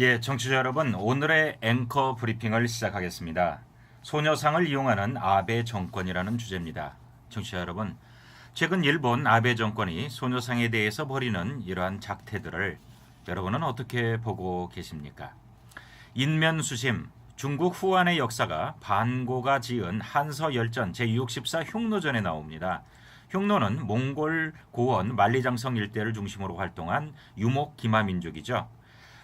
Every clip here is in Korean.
예, 청취자 여러분, 오늘의 앵커 브리핑을 시작하겠습니다. 소녀상을 이용하는 아베 정권이라는 주제입니다. 청취자 여러분, 최근 일본 아베 정권이 소녀상에 대해서 벌이는 이러한 작태들을 여러분은 어떻게 보고 계십니까? 인면수심, 중국 후한의 역사가 반고가 지은 한서열전 제64 흉노전에 나옵니다. 흉노는 몽골 고원 만리장성 일대를 중심으로 활동한 유목 기마 민족이죠.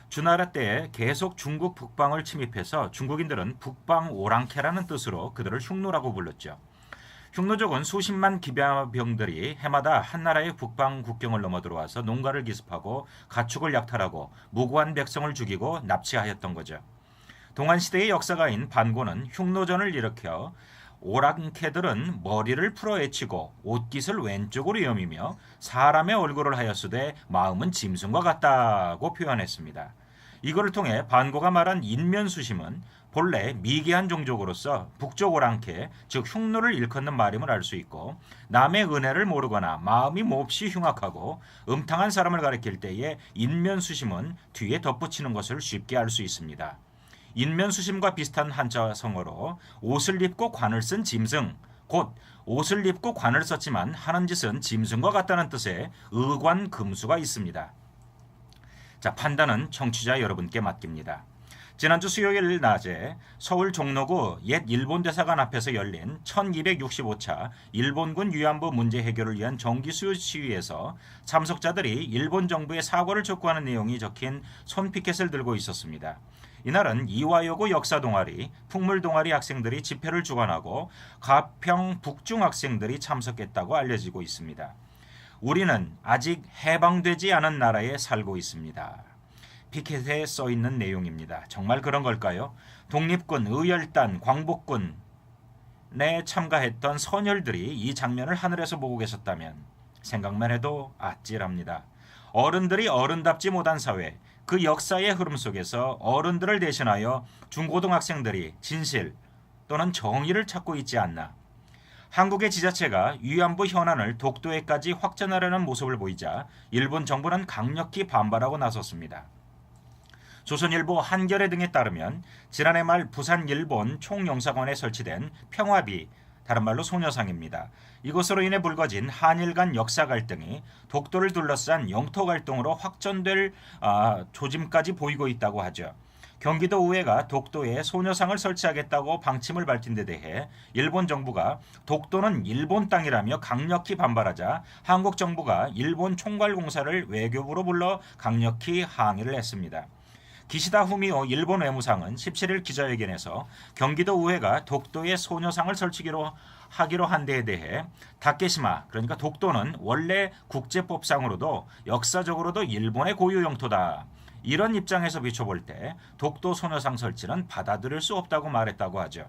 주나라 때 계속 중국 북방을 침입해서 중국인들은 북방 오랑캐라는 뜻으로 그들을 흉노라고 불렀죠. 흉노족은 수십만 기병들이 해마다 한나라의 북방 국경을 넘어 들어와서 농가를 기습하고 가축을 약탈하고 무고한 백성을 죽이고 납치하였던 거죠. 동안 시대의 역사가인 반고는 흉노전을 일으켜 오랑캐들은 머리를 풀어헤치고 옷깃을 왼쪽으로 여미며 사람의 얼굴을 하였으되 마음은 짐승과 같다고 표현했습니다. 이거를 통해 반고가 말한 인면수심은 본래 미개한 종족으로서 북쪽 오랑캐 즉 흉노를 일컫는 말임을 알 수 있고 남의 은혜를 모르거나 마음이 몹시 흉악하고 음탕한 사람을 가리킬 때에 인면수심은 뒤에 덧붙이는 것을 쉽게 알 수 있습니다. 인면수심과 비슷한 한자 성어로 옷을 입고 관을 쓴 짐승, 곧 옷을 입고 관을 썼지만 하는 짓은 짐승과 같다는 뜻의 의관 금수가 있습니다. 자, 판단은 청취자 여러분께 맡깁니다. 지난주 수요일 낮에 서울 종로구 옛 일본 대사관 앞에서 열린 1265차 일본군 위안부 문제 해결을 위한 정기 수요 시위에서 참석자들이 일본 정부의 사과를 촉구하는 내용이 적힌 손피켓을 들고 있었습니다. 이날은 이화여고 역사 동아리, 풍물 동아리 학생들이 집회를 주관하고 가평 북중 학생들이 참석했다고 알려지고 있습니다. 우리는 아직 해방되지 않은 나라에 살고 있습니다. 피켓에 써 있는 내용입니다. 정말 그런 걸까요? 독립군, 의열단, 광복군에 참가했던 선열들이 이 장면을 하늘에서 보고 계셨다면 생각만 해도 아찔합니다. 어른들이 어른답지 못한 사회, 그 역사의 흐름 속에서 어른들을 대신하여 중고등학생들이 진실 또는 정의를 찾고 있지 않나. 한국의 지자체가 위안부 현안을 독도에까지 확전하려는 모습을 보이자 일본 정부는 강력히 반발하고 나섰습니다. 조선일보 한겨레 등에 따르면 지난해 말 부산 일본 총영사관에 설치된 평화비 다른 말로 소녀상입니다. 이것으로 인해 불거진 한일 간 역사 갈등이 독도를 둘러싼 영토 갈등으로 확전될 아, 조짐까지 보이고 있다고 하죠. 경기도 의회가 독도에 소녀상을 설치하겠다고 방침을 밝힌 데 대해 일본 정부가 독도는 일본 땅이라며 강력히 반발하자 한국 정부가 일본 총괄공사를 외교부로 불러 강력히 항의를 했습니다. 기시다 후미오 일본 외무상은 17일 기자회견에서 경기도 의회가 독도에 소녀상을 설치기로 하기로 한 데에 대해 다케시마 그러니까 독도는 원래 국제법상으로도 역사적으로도 일본의 고유 영토다. 이런 입장에서 비춰볼 때 독도 소녀상 설치는 받아들일 수 없다고 말했다고 하죠.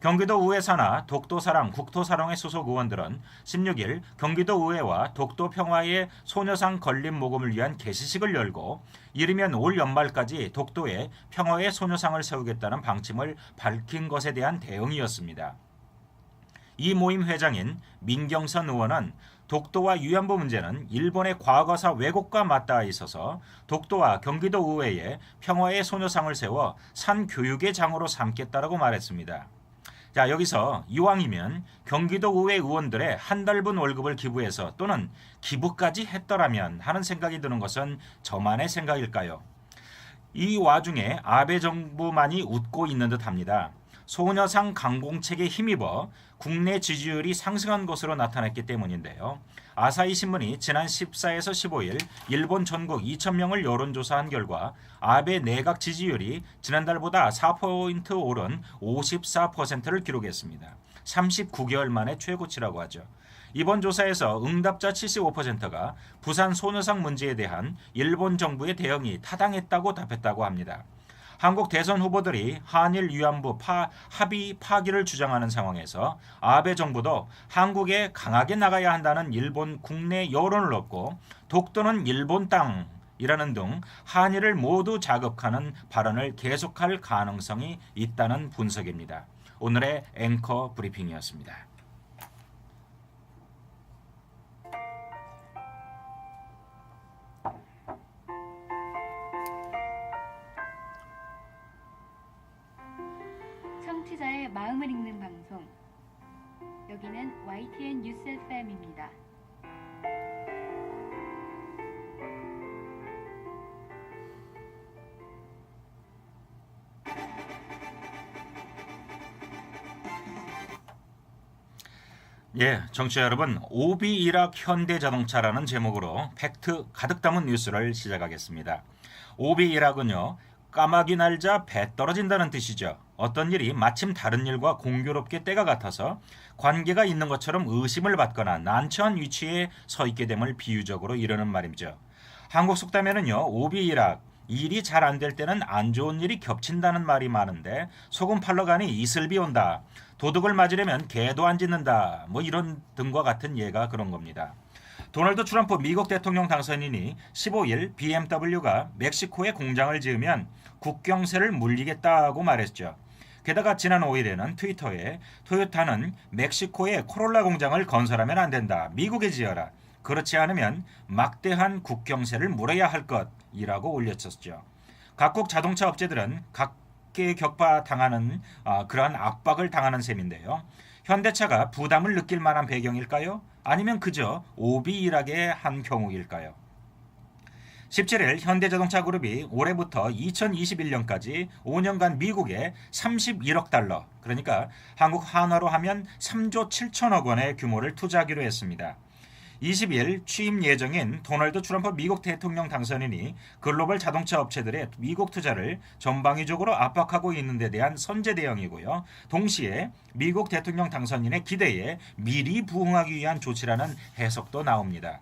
경기도 의회 산하 독도사랑 국토사랑의 소속 의원들은 16일 경기도 의회와 독도 평화의 소녀상 건립 모금을 위한 개시식을 열고 이르면 올 연말까지 독도에 평화의 소녀상을 세우겠다는 방침을 밝힌 것에 대한 대응이었습니다. 이 모임 회장인 민경선 의원은 독도와 위안부 문제는 일본의 과거사 왜곡과 맞닿아 있어서 독도와 경기도 의회에 평화의 소녀상을 세워 산 교육의 장으로 삼겠다라고 말했습니다. 자, 여기서 이왕이면 경기도 의회 의원들의 한 달분 월급을 기부해서 또는 기부까지 했더라면 하는 생각이 드는 것은 저만의 생각일까요? 이 와중에 아베 정부만이 웃고 있는 듯 합니다. 소녀상 강공책에 힘입어 국내 지지율이 상승한 것으로 나타났기 때문인데요. 아사히 신문이 지난 14에서 15일 일본 전국 2,000명을 여론조사한 결과 아베 내각 지지율이 지난달보다 4포인트 오른 54%를 기록했습니다. 39개월 만에 최고치라고 하죠. 이번 조사에서 응답자 75%가 부산 소녀상 문제에 대한 일본 정부의 대응이 타당했다고 답했다고 합니다. 한국 대선 후보들이 한일 위안부 파, 합의 파기를 주장하는 상황에서 아베 정부도 한국에 강하게 나가야 한다는 일본 국내 여론을 얻고 독도는 일본 땅 이라는 등 한일을 모두 자극하는 발언을 계속할 가능성이 있다는 분석입니다. 오늘의 앵커 브리핑이었습니다. 마음을 읽는 방송. 여기는 YTN 뉴스 FM입니다. 예, 정치자 여러분, 오비 이락 현대자동차라는 제목으로 팩트 가득 담은 뉴스를 시작하겠습니다. 오비 이락은요, 까마귀 날자 배 떨어진다는 뜻이죠. 어떤 일이 마침 다른 일과 공교롭게 때가 같아서 관계가 있는 것처럼 의심을 받거나 난처한 위치에 서 있게 됨을 비유적으로 이르는 말이죠. 한국 속담에는요, 오비 이락, 일이 잘 안 될 때는 안 좋은 일이 겹친다는 말이 많은데 소금 팔러 가니 이슬비 온다. 도둑을 맞으려면 개도 안 짖는다. 뭐 이런 등과 같은 예가 그런 겁니다. 도널드 트럼프 미국 대통령 당선인이 15일 BMW가 멕시코에 공장을 지으면 국경세를 물리겠다고 말했죠. 게다가 지난 5일에는 트위터에 토요타는 멕시코에 코롤라 공장을 건설하면 안 된다. 미국에 지어라. 그렇지 않으면 막대한 국경세를 물어야 할 것이라고 올렸었죠. 각국 자동차 업체들은 각계 격파 당하는 아, 그러한 압박을 당하는 셈인데요. 현대차가 부담을 느낄 만한 배경일까요? 아니면 그저 오비 일하게 한 경우일까요? 17일 현대자동차 그룹이 올해부터 2021년까지 5년간 미국에 31억 달러, 그러니까 한국 한화로 하면 3조 7천억 원의 규모를 투자하기로 했습니다. 20일 취임 예정인 도널드 트럼프 미국 대통령 당선인이 글로벌 자동차 업체들의 미국 투자를 전방위적으로 압박하고 있는 데 대한 선제 대응이고요. 동시에 미국 대통령 당선인의 기대에 미리 부응하기 위한 조치라는 해석도 나옵니다.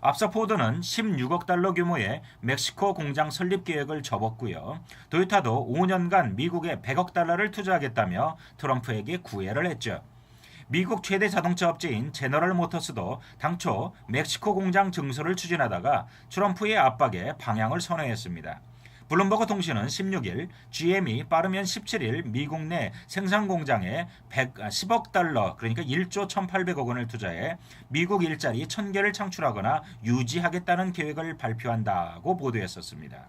앞서 포드는 16억 달러 규모의 멕시코 공장 설립 계획을 접었고요. 도요타도 5년간 미국에 100억 달러를 투자하겠다며 트럼프에게 구애를 했죠. 미국 최대 자동차 업체인 제너럴 모터스도 당초 멕시코 공장 증설을 추진하다가 트럼프의 압박에 방향을 선회했습니다. 블룸버그 통신은 16일 GM이 빠르면 17일 미국 내 생산 공장에 100, 10억 달러 그러니까 1조 1,800억 원을 투자해 미국 일자리 1,000개를 창출하거나 유지하겠다는 계획을 발표한다고 보도했었습니다.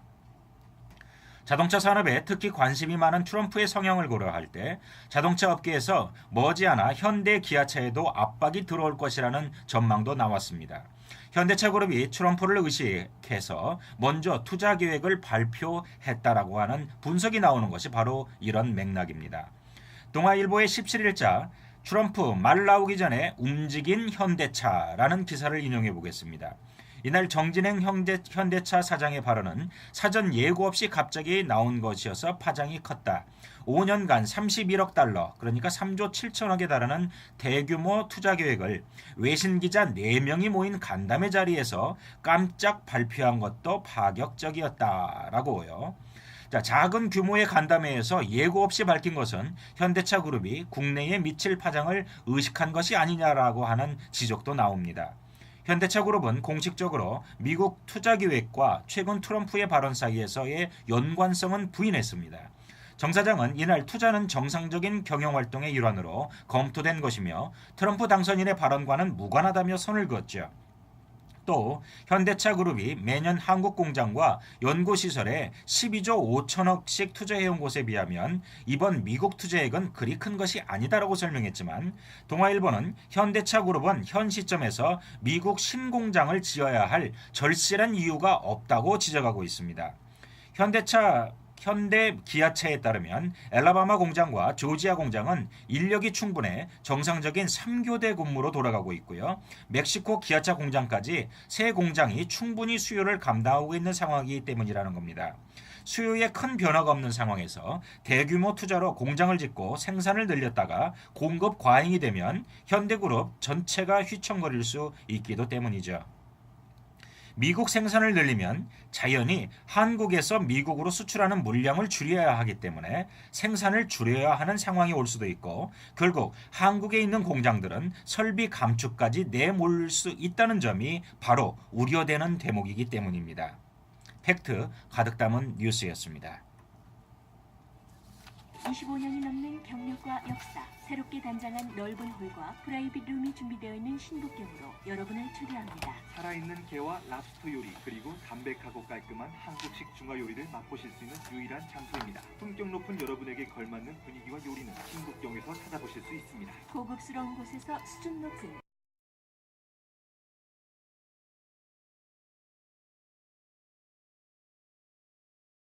자동차 산업에 특히 관심이 많은 트럼프의 성향을 고려할 때 자동차 업계에서 머지않아 현대 기아차에도 압박이 들어올 것이라는 전망도 나왔습니다. 현대차 그룹이 트럼프를 의식해서 먼저 투자 계획을 발표했다라고 하는 분석이 나오는 것이 바로 이런 맥락입니다. 동아일보의 17일자 트럼프 말 나오기 전에 움직인 현대차라는 기사를 인용해 보겠습니다. 이날 정진행 현대, 현대차 사장의 발언은 사전 예고 없이 갑자기 나온 것이어서 파장이 컸다. 5년간 31억 달러, 그러니까 3조 7천억에 달하는 대규모 투자 계획을 외신 기자 4명이 모인 간담회 자리에서 깜짝 발표한 것도 파격적이었다라고요. 자, 작은 규모의 간담회에서 예고 없이 밝힌 것은 현대차 그룹이 국내에 미칠 파장을 의식한 것이 아니냐라고 하는 지적도 나옵니다. 현대차 그룹은 공식적으로 미국 투자 기획과 최근 트럼프의 발언 사이에서의 연관성은 부인했습니다. 정 사장은 이날 투자는 정상적인 경영 활동의 일환으로 검토된 것이며 트럼프 당선인의 발언과는 무관하다며 선을 그었죠. 또 현대차 그룹이 매년 한국 공장과 연구 시설에 12조 5천억씩 투자해온 곳에 비하면 이번 미국 투자액은 그리 큰 것이 아니다라고 설명했지만 동아일보는 현대차 그룹은 현 시점에서 미국 신공장을 지어야 할 절실한 이유가 없다고 지적하고 있습니다. 현대차 현대 기아차에 따르면 엘라바마 공장과 조지아 공장은 인력이 충분해 정상적인 3교대 근무로 돌아가고 있고요. 멕시코 기아차 공장까지 세 공장이 충분히 수요를 감당하고 있는 상황이기 때문이라는 겁니다. 수요에 큰 변화가 없는 상황에서 대규모 투자로 공장을 짓고 생산을 늘렸다가 공급 과잉이 되면 현대그룹 전체가 휘청거릴 수 있기도 때문이죠. 미국 생산을 늘리면 자연히 한국에서 미국으로 수출하는 물량을 줄여야 하기 때문에 생산을 줄여야 하는 상황이 올 수도 있고 결국 한국에 있는 공장들은 설비 감축까지 내몰 수 있다는 점이 바로 우려되는 대목이기 때문입니다. 팩트 가득 담은 뉴스였습니다. 25년이 넘는 경력과 역사, 새롭게 단장한 넓은 홀과 프라이빗 룸이 준비되어 있는 신북경으로 여러분을 초대합니다. 살아있는 게와 랍스터 요리 그리고 담백하고 깔끔한 한국식 중화 요리를 맛보실 수 있는 유일한 장소입니다. 품격 높은 여러분에게 걸맞는 분위기와 요리는 신북경에서 찾아보실 수 있습니다. 고급스러운 곳에서 수준 높은